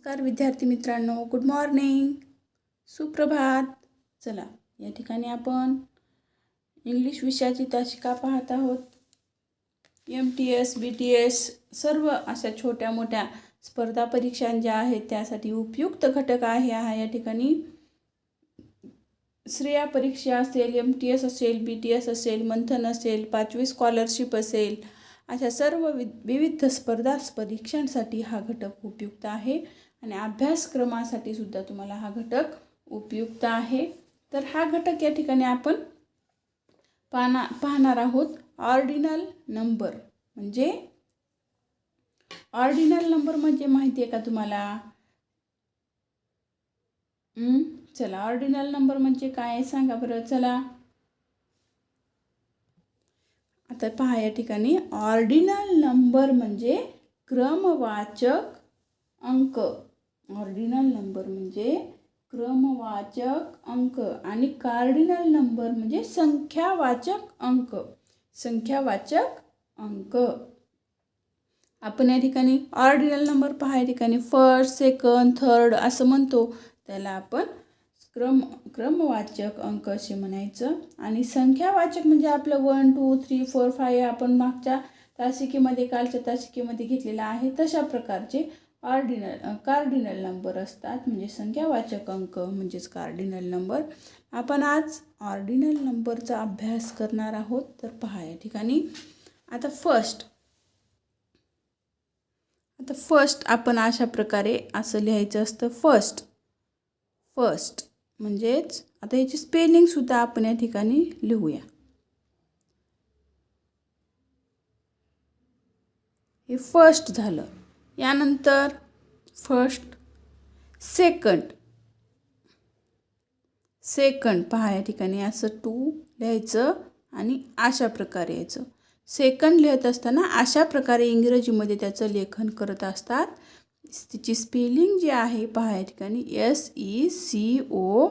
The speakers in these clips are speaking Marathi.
नमस्कार विद्यार्थी मित्रांनो गुड मॉर्निंग सुप्रभात. चला या ठिकाणी आपण इंग्लिश विषयाची तासिका पाहत आहोत. M T S B T S सर्व अशा छोट्या मोठ्या स्पर्धा परीक्षा ज्या आहेत त्यासाठी उपयुक्त घटक आहे हा या ठिकाणी श्रेया परीक्षा असेल एम टी एस असेल बी टी एस असेल मंथन असेल पाचवी स्कॉलरशिप असेल अशा सर्व वि विविध स्पर्धा परीक्षांसाठी हा घटक उपयुक्त आहे. आणि अभ्यासक्रमासाठी सुद्धा तुम्हाला हा घटक उपयुक्त आहे. तर हा घटक या ठिकाणी आपण पाहना पाहणार आहोत. ऑर्डिनल नंबर म्हणजे? ऑर्डिनल नंबर म्हणजे माहिती आहे का तुम्हाला? चला. ऑर्डिनल नंबर म्हणजे काय सांगा बरं चला. आता पहा या ठिकाणी. ऑर्डिनल नंबर म्हणजे क्रमवाचक अंक. ऑर्डिनल नंबर म्हणजे क्रमवाचक अंक आणि कार्डिनल नंबर म्हणजे संख्यावाचक अंक. संख्यावाचक अंक. आपण या ठिकाणी ऑर्डिनल नंबर पहा या ठिकाणी फर्स्ट सेकंड थर्ड असं म्हणतो. त्याला आपण क्रम क्रमवाचक अंक असे म्हणायचं. आणि संख्यावाचक म्हणजे आपलं one two three four five आपण मागच्या तासिकेमध्ये कालच्या तासिकेमध्ये घेतलेला आहे तशा प्रकारचे ऑर्डिनल कार्डिनल नंबर असतात म्हणजे संख्यावाचक अंक म्हणजेच कार्डिनल नंबर आपण आज ऑर्डिनल नंबरचा अभ्यास करणार आहोत तर पहा या ठिकाणी. आता फर्स्ट आता फर्स्ट आपण अशा प्रकारे असं लिहायचं असतं फर्स्ट फर्स्ट म्हणजेच आता याची स्पेलिंगसुद्धा आपण या ठिकाणी लिहूया. हे फर्स्ट झालं. यानंतर फर्स्ट सेकंड सेकंड पहा या ठिकाणी असं टू लिहायचं आणि अशा प्रकारे यायचं. सेकंड लिहित असताना अशा प्रकारे इंग्रजीमध्ये त्याचं लेखन करत असतात. तिची स्पेलिंग जी आहे पहा या ठिकाणी S E C O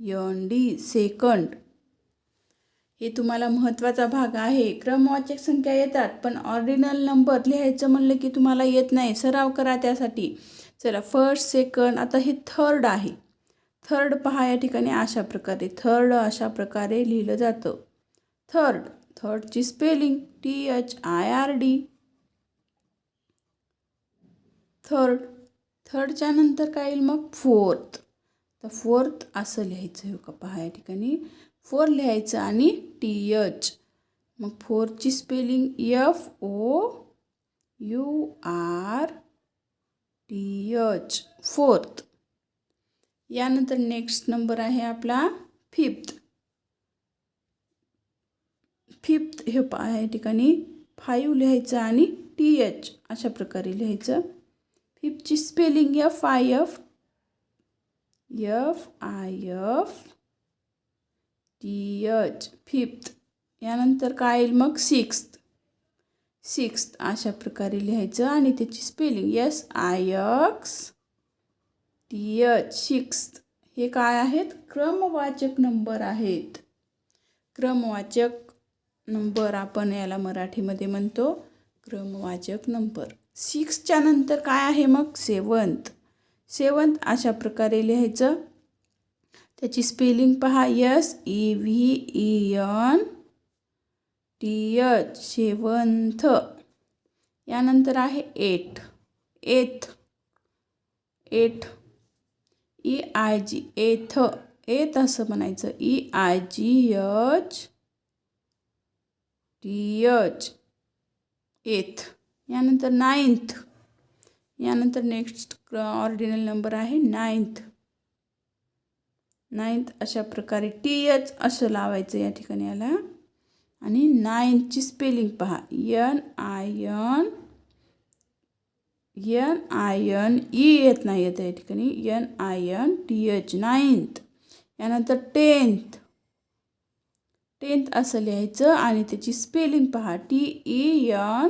N D second हे तुम्हाला महत्त्वाचा भाग आहे. क्रमवाचक संख्या येतात पण ऑर्डिनल नंबर लिहायचं म्हणलं की तुम्हाला येत नाही. सराव करा त्यासाठी. चला फर्स्ट सेकंड आता हे थर्ड आहे. थर्ड पहा या ठिकाणी अशा प्रकारे. थर्ड अशा प्रकारे लिहिलं जातं. Third थर्डची spelling T H I R D third थर्डच्या नंतर काय येईल मग? फोर्थ तर फोर्थ असं लिहायचं हो का पहा या ठिकाणी. फोर लिहायचं आणि टी एच. मग फोरची spelling F O U R T H fourth यानंतर नेक्स्ट नंबर आहे आपला फिफ्थ फिफ्थ हे पा या ठिकाणी फाईव्ह लिहायचं आणि टी एच अशा प्रकारे लिहायचं. फिफ्थची spelling F I F F I F T H fifth यानंतर काय येईल मग? सिक्स्थ सिक्स्थ अशा प्रकारे लिहायचं आणि त्याची spelling S I X T H sixth हे काय आहेत? क्रमवाचक नंबर आहेत. क्रमवाचक नंबर आपण याला मराठीमध्ये म्हणतो क्रमवाचक नंबर. सिक्सच्या नंतर काय आहे मग? सेवन्थ सेवन्थ अशा प्रकारे लिहायचं. त्याची स्पेलिंग पहा. S E V E N T H seventh. यानंतर आहे eight. Eighth. Eight E I G eighth. Eighth असं म्हणायचं. E I G H T H eighth. यानंतर नाईन्थ यानंतर नेक्स्ट ऑर्डिनल नंबर आहे नाईन्थ नाईन्थ अशा प्रकारे टी एच असं लावायचं या ठिकाणी याला. आणि नाईनची स्पेलिंग पहा. N I N N I N E येत नाही येत या ठिकाणी. N I N T H ninth यानंतर टेन्थ टेन्थ असं लिहायचं आणि त्याची स्पेलिंग पहा. T E N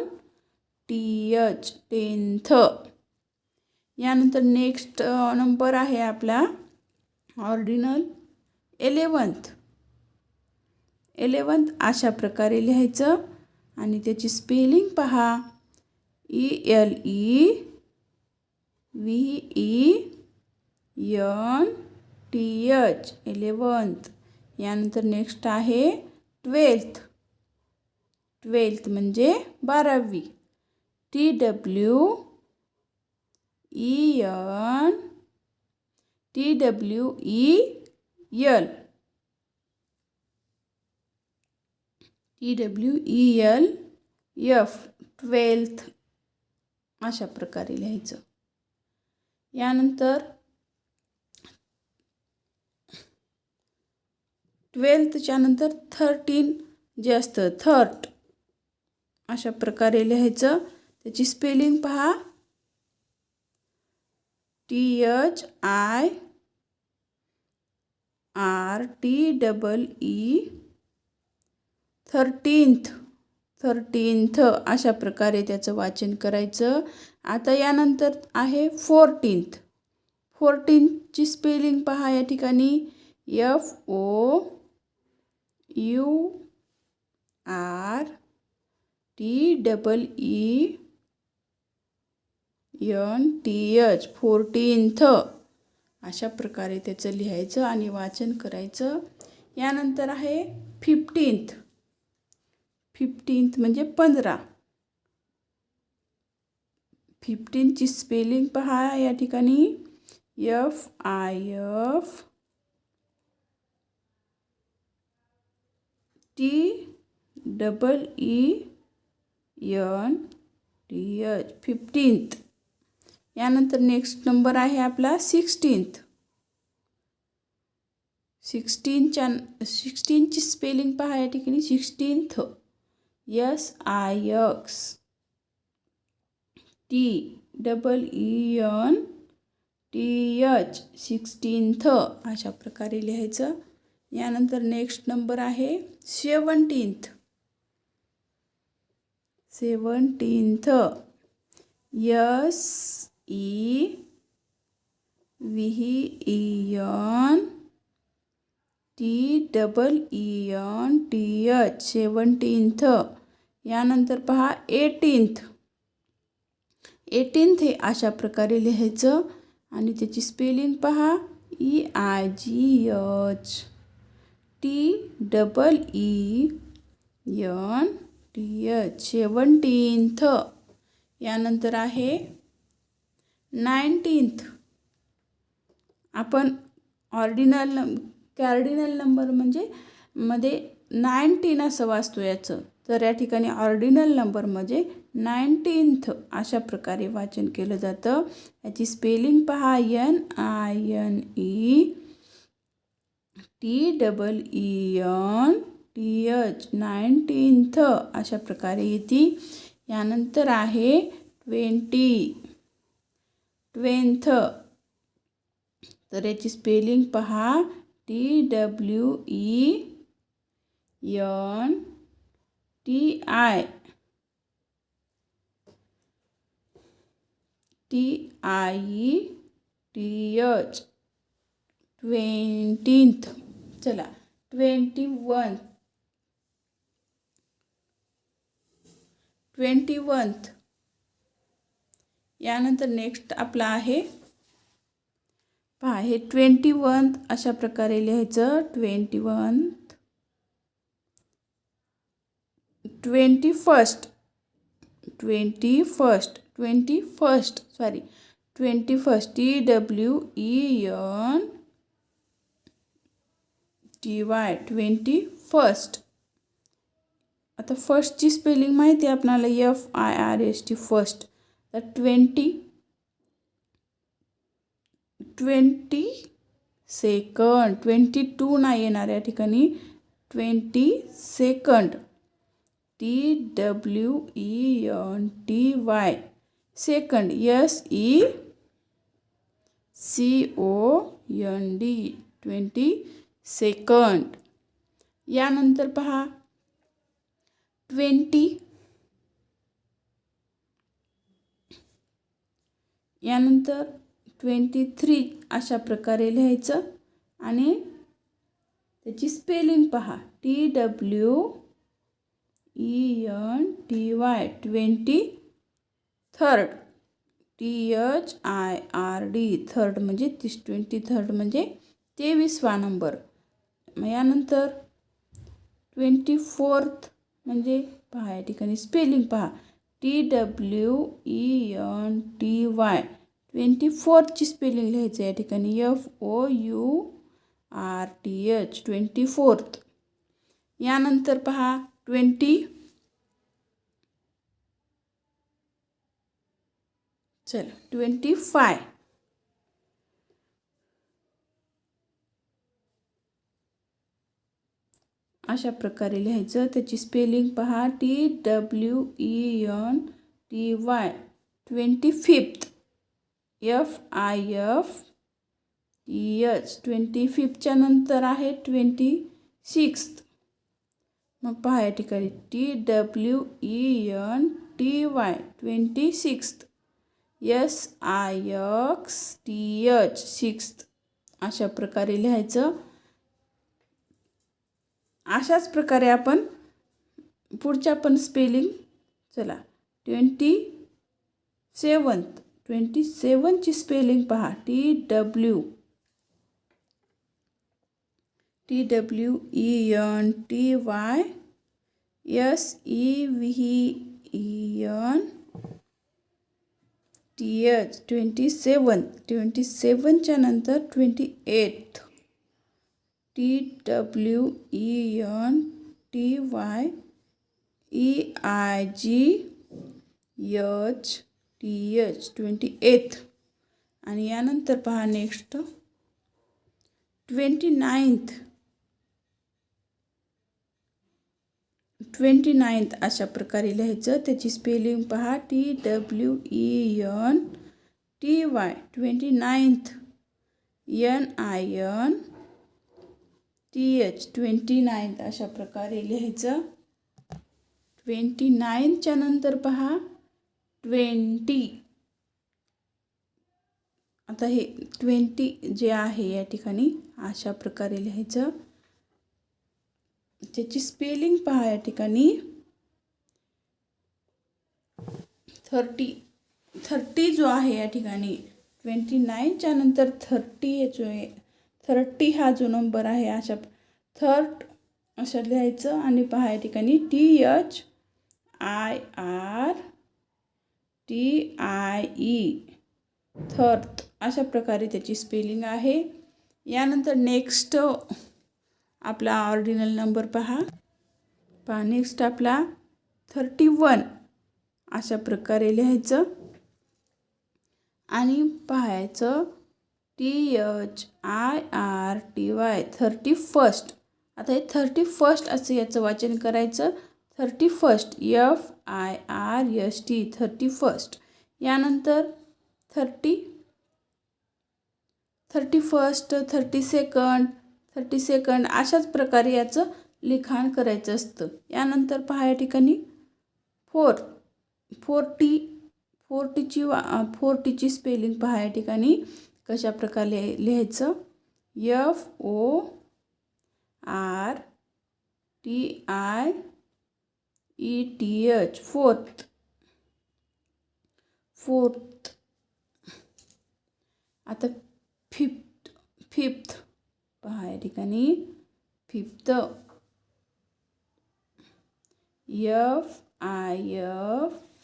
T H tenth यानंतर नेक्स्ट नंबर आहे आपला. Ordinal eleventh. एलेवंथ अशा प्रकारे लिहायचं. आणि त्याची स्पेलिंग पहा. E L E V E N T H eleventh. यानंतर नेक्स्ट आहे ट्वेल्थ. ट्वेल्थ म्हणजे बारावी. T W E N T W E L T W E L F twelfth अशा प्रकारे लिहायचं. यानंतर ट्वेल्थच्या नंतर थर्टीन जे असतं थर्ट अशा प्रकारे लिहायचं. त्याची स्पेलिंग पहा. T H I R T double E thirteenth thirteenth अशा प्रकारे त्याचं वाचन करायचं. आता यानंतर आहे फोर्टीन्थ. फोर्टीनची स्पेलिंग पहा या ठिकाणी. F O U R T double E N T H fourteenth. अशा प्रकारे त्याचं लिहायचं आणि वाचन करायचं. यानंतर आहे फिफ्टीन्थ फिफ्टीन्थ म्हणजे पंधरा. फिफ्टीनची स्पेलिंग पहा या ठिकाणी. F I F T double E N T H fifteenth यानंतर नेक्स्ट नंबर आहे आपला सिक्स्टीन्थ सिक्स्टीनच्या सिक्स्टीनची स्पेलिंग पहा या ठिकाणी. Sixteenth S I X T double E N T H sixteenth अशा प्रकारे लिहायचं. यानंतर नेक्स्ट नंबर आहे seventeenth seventeenth S E V E T double N T H seventeenth यानंतर पहा एटीन्थ एटीन्थ हे अशा प्रकारे लिहायचं. आणि त्याची स्पेलिंग पहा E I G H T double E N T H seventeenth यानंतर आहे नाईन्टीन्थ आपण ऑर्डिनल कॅर्डिनल नंबर म्हणजे मध्ये नाईन्टीन असं वाचतो याचं. तर या ठिकाणी ऑर्डिनल नंबर म्हणजे नाईन्टीन्थ अशा प्रकारे वाचन केलं जातं. याची स्पेलिंग पहा N I N E T double E N T H nineteenth अशा प्रकारे येते. यानंतर आहे ट्वेंटी. ट्वेंथ तर याची स्पेलिंग पहा. T W E N T I T I T H twentieth चला. ट्वेंटी वन ट्वेंटी वन्थ यानंतर नेक्स्ट आपला आहे. पहा हे ट्वेंटी वन अशा प्रकारे लिहायचं. Twenty one twenty first twenty first twenty first sorry twenty first T W E N T Y twenty first आता फर्स्टची स्पेलिंग माहिती आहे आपणाला F I R S T first तर twenty twenty second twenty two नाही येणार या ठिकाणी. Twenty second. T W E N T Y second S E C O N D twenty second यानंतर पहा. ट्वेंटी यानंतर ट्वेंटी थ्री अशा प्रकारे लिहायचं आणि त्याची स्पेलिंग पहा. T W E N T Y twenty third T H I R D third म्हणजे तीस ट्वेंटी थर्ड म्हणजे तेवीसवा नंबर मग यानंतर ट्वेंटी फोर्थ म्हणजे पहा या ठिकाणी स्पेलिंग पहा. T W E N T Y twenty फोर्थची spelling लिहायचं या ठिकाणी. F O U R T H twenty fourth यानंतर पहा. ट्वेंटी चल. ट्वेंटी फाय अशा प्रकारे लिहायचं. त्याची स्पेलिंग पहा. T W E N T Y twenty fifth F I F T H twenty फिफ्थच्या नंतर आहे ट्वेंटी सिक्स मग पहा या ठिकाणी. T W E N T Y twenty six S I X T H six अशा प्रकारे लिहायचं. अशाच प्रकारे आपण पुढच्या पण स्पेलिंग चला ट्वेंटी सेवन्थ ट्वेंटी सेवनची स्पेलिंग पहा. T W T W E N T Y S E V E N T H twenty seven twenty सेवनच्या नंतर twenty eight T W E N T Y E I G H T H twenty eighth आणि यानंतर पहा next twenty ninth twenty ninth अशा प्रकारे लिहायचं. त्याची स्पेलिंग पहा. T W E N T Y twenty ninth N I N T H twenty ninth अशा प्रकारे लिहायचं. ट्वेंटी नाईनच्या नंतर पहा. ट्वेंटी आता हे ट्वेंटी जे आहे या ठिकाणी अशा प्रकारे लिहायचं. त्याची स्पेलिंग पहा या ठिकाणी. थर्टी थर्टी जो आहे या ठिकाणी ट्वेंटी नाईनच्या नंतर थर्टी जो आहे थर्टी हा जो नंबर आहे अशा थर्ट असं लिहायचं आणि पहा या ठिकाणी T H I R T I E. थर्ट अशा प्रकारे त्याची स्पेलिंग आहे. यानंतर नेक्स्ट आपला ऑर्डिनल नंबर पहा. पहा नेक्स्ट आपला थर्टी वन अशा प्रकारे लिहायचं. आणि पाहायचं T H I R T Y thirty first आता हे थर्टी फर्स्ट असं याचं वाचन करायचं. Thirty first F I R S T thirty first यानंतर thirty thirty first thirty second thirty second अशाच प्रकारे याचं लिखाण करायचं असतं. यानंतर पहा या ठिकाणी. फोर फोर्टी फोर्टीची वा फोर्टीची स्पेलिंग पहा या ठिकाणी. कशा प्रकारे लिहायचं? F O R T I E T H fourth fourth आता फिफ्थ फिफ्थ पहा या ठिकाणी. Fifth F I F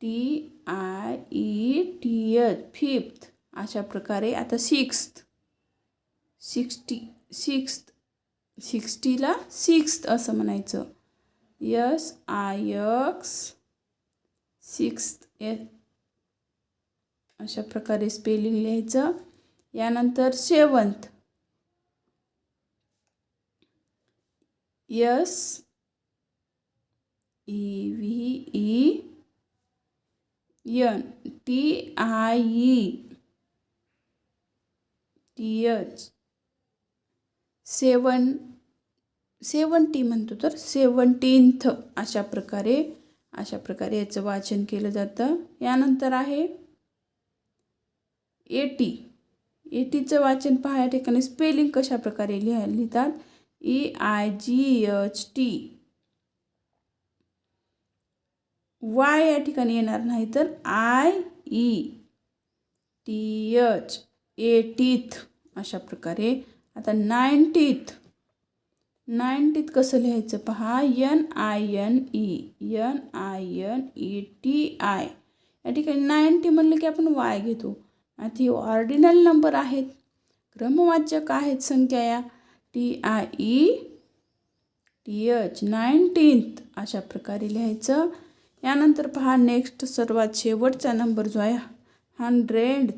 T I E T H fifth अशा प्रकारे आता सिक्स्थ सिक्स्टी सिक्स्थ सिक्स्टीला सिक्स्थ असं म्हणायचं. S I X sixth A अशा प्रकारे स्पेलिंग लिहायचं. यानंतर seventh S E V E N T I E T H seven seventy म्हणतो तर सेवन्टीन्थ अशा प्रकारे अशा प्रकारे याचं वाचन केलं जातं. यानंतर आहे एटी एटीचं वाचन पहा या ठिकाणी स्पेलिंग कशा प्रकारे लिहा लिहितात? E I G H T Y या ठिकाणी येणार नाही तर I E T H eightieth अशा प्रकारे. आता नाईन्टीथ नाईन्टीथ कसं लिहायचं पहा? N I N E N I N E T I या ठिकाणी नाईन्टी म्हणलं की आपण वाय घेतो. आता हे ऑर्डिनल नंबर आहेत. क्रमवाचक आहेत संख्या या. T I E T H nineteenth अशा प्रकारे लिहायचं. यानंतर पहा नेक्स्ट सर्वात शेवटचा नंबर जो आहे हंड्रेड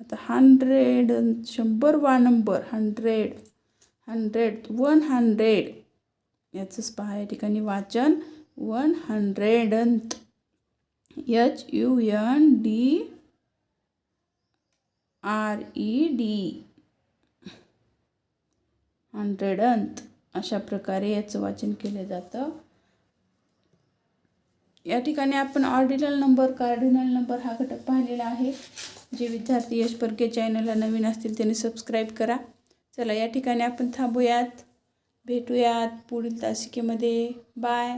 आता हंड्रेड शंभर वा number hundred hundred one hundred याचंच पहा या ठिकाणी वाचन one hundredth H U N D R E D hundredth अशा प्रकारे याचं वाचन केलं जातं. या ठिकाणी आपण ऑर्डिनल नंबर कार्डिनल नंबर हा घटक पाहिलेला आहे. जे विद्यार्थी यश परके चॅनलला नवीन असतील त्यांनी सबस्क्राईब करा. चला या ठिकाणी आपण थांबूयात. भेटूयात पुढील तासिकेमध्ये. बाय